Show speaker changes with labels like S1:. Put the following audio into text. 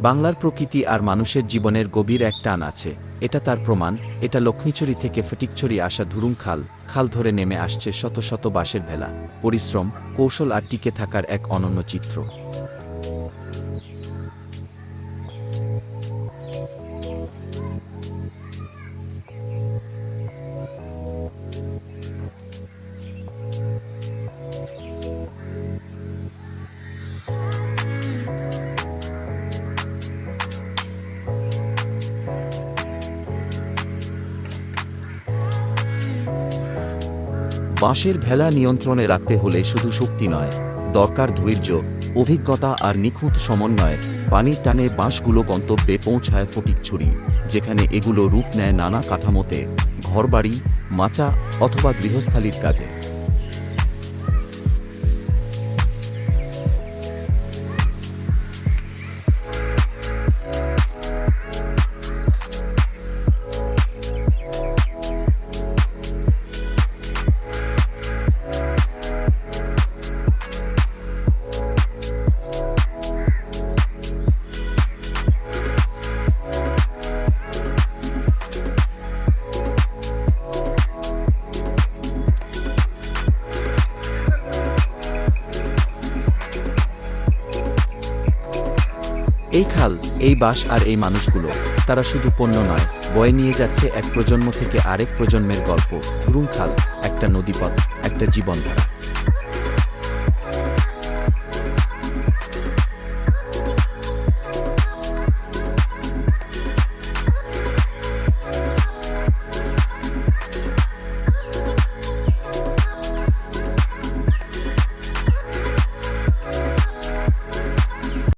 S1: বাংলার প্রকৃতি আর মানুষের জীবনের গভীর এক টান আছে। এটা তার প্রমাণ, এটা লক্ষ্মীছড়ি থেকে ফটিকছড়ি আসা ধুরুং খাল খাল ধরে নেমে আসছে শত শত বাঁশের ভেলা। পরিশ্রম, কৌশল আর টিকে থাকার এক অনন্য চিত্র। বাঁশের ভেলা নিয়ন্ত্রণে রাখতে হলে শুধু শক্তি নয়, দরকার ধৈর্য, অভিজ্ঞতা আর নিখুঁত সমন্বয়। পানির টানে বাঁশগুলো গন্তব্যে পৌঁছায় ফটিকছড়ি যেখানে এগুলো রূপ নেয় নানা কাঠামোতে, ঘরবাড়ি, মাচা অথবা গৃহস্থালির কাজে। এই খাল, এই বাস আর এই মানুষগুলো, তারা শুধু পণ্য নয়, বয়ে নিয়ে যাচ্ছে এক প্রজন্ম থেকে আরেক প্রজন্মের গল্প। ধুরুং খাল, একটা নদীপথ, একটা জীবনধারা।